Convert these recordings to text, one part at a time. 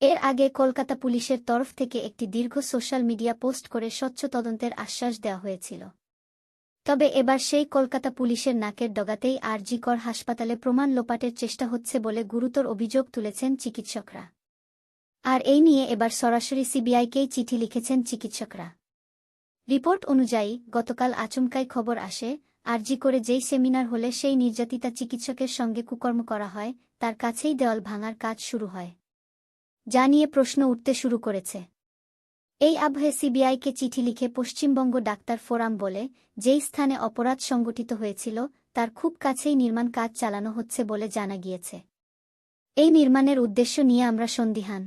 এর আগে কলকাতা পুলিশের তরফ থেকে একটি দীর্ঘ সোশ্যাল মিডিয়া পোস্ট করে স্বচ্ছ তদন্তের আশ্বাস দেওয়া হয়েছিল। তবে এবার সেই কলকাতা পুলিশের নাকের ডগাতেই আর আরজিকর হাসপাতালে প্রমাণ লোপাটের চেষ্টা হচ্ছে বলে গুরুতর অভিযোগ তুলেছেন চিকিৎসকরা। আর এই নিয়ে এবার সরাসরি সিবিআইকেই চিঠি লিখেছেন চিকিৎসকরা। রিপোর্ট অনুযায়ী গতকাল আচমকাই খবর আসে, আরজি করে যেই সেমিনার হলে সেই নির্যাতিতা চিকিৎসকের সঙ্গে কুকর্ম করা হয়, তার কাছেই দেওয়াল ভাঙার কাজ শুরু হয়। যা নিয়ে প্রশ্ন উঠতে শুরু করেছে। এই আবহে সিবিআইকে চিঠি লিখে পশ্চিমবঙ্গ ডাক্তার ফোরাম বলে, যেই স্থানে অপরাধ সংগঠিত হয়েছিল, তার খুব কাছেই নির্মাণ কাজ চালানো হচ্ছে বলে জানা গিয়েছে। এই নির্মাণের উদ্দেশ্য নিয়ে আমরা সন্দিহান।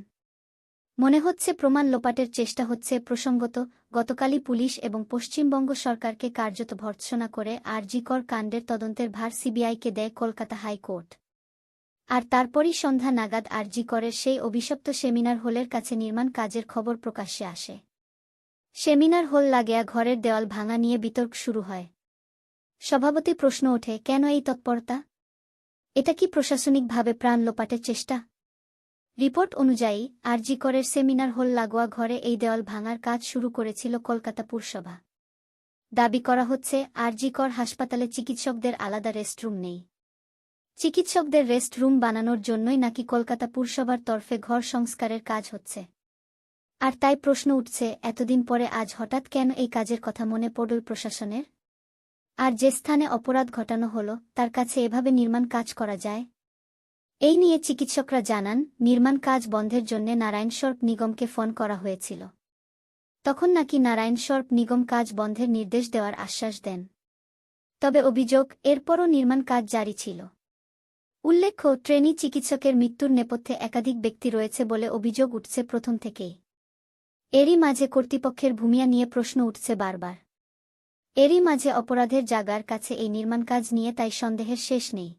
মনে হচ্ছে প্রমাণ লোপাটের চেষ্টা হচ্ছে প্রসঙ্গত, গতকালই পুলিশ এবং পশ্চিমবঙ্গ সরকারকে কার্যত ভর্ৎসনা করে আরজিকর কাণ্ডের তদন্তের ভার সিবিআইকে দেয় কলকাতা হাইকোর্ট। আর তারপরই সন্ধ্যা নাগাদ আরজিকরের সেই অভিশপ্ত সেমিনার হলের কাছে নির্মাণ কাজের খবর প্রকাশ্যে আসে। সেমিনার হল লাগেয়া ঘরের দেওয়াল ভাঙা নিয়ে বিতর্ক শুরু হয়। সভাপতি প্রশ্ন ওঠে, কেন এই তৎপরতা? এটা কি প্রশাসনিকভাবে প্রাণ লোপাটের চেষ্টা? রিপোর্ট অনুযায়ী আরজিকরের সেমিনার হল লাগোয়া ঘরে এই দেওয়াল ভাঙার কাজ শুরু করেছিল কলকাতা পুরসভা। দাবি করা হচ্ছে আরজিকর হাসপাতালে চিকিৎসকদের আলাদা রেস্টরুম নেই। চিকিৎসকদের রেস্ট রুম বানানোর জন্যই নাকি কলকাতা পুরসভার তরফে ঘর সংস্কারের কাজ হচ্ছে। আর তাই প্রশ্ন উঠছে, এতদিন পরে আজ হঠাৎ কেন এই কাজের কথা মনে পড়ল প্রশাসনের? আর যে স্থানে অপরাধ ঘটানো হল, তার কাছে এভাবে নির্মাণ কাজ করা যায়? এই নিয়ে চিকিৎসকরা জানান, নির্মাণ কাজ বন্ধের জন্য নারায়ণস্বরূপ নিগমকে ফোন করা হয়েছিল। তখন নাকি নারায়ণস্বরূপ নিগম কাজ বন্ধের নির্দেশ দেওয়ার আশ্বাস দেন। তবে অভিযোগ, এরপরও নির্মাণ কাজ জারি ছিল। উল্লেখ্য, ট্রেনি চিকিৎসকের মৃত্যুর নেপথ্যে একাধিক ব্যক্তি রয়েছে বলে অভিযোগ উঠছে প্রথম থেকেই। এরই মাঝে কর্তৃপক্ষের ভূমিয়া নিয়ে প্রশ্ন উঠছে বারবার। এরই মাঝে অপরাধের জাগার কাছে এই নির্মাণ কাজ নিয়ে তাই সন্দেহের শেষ নেই।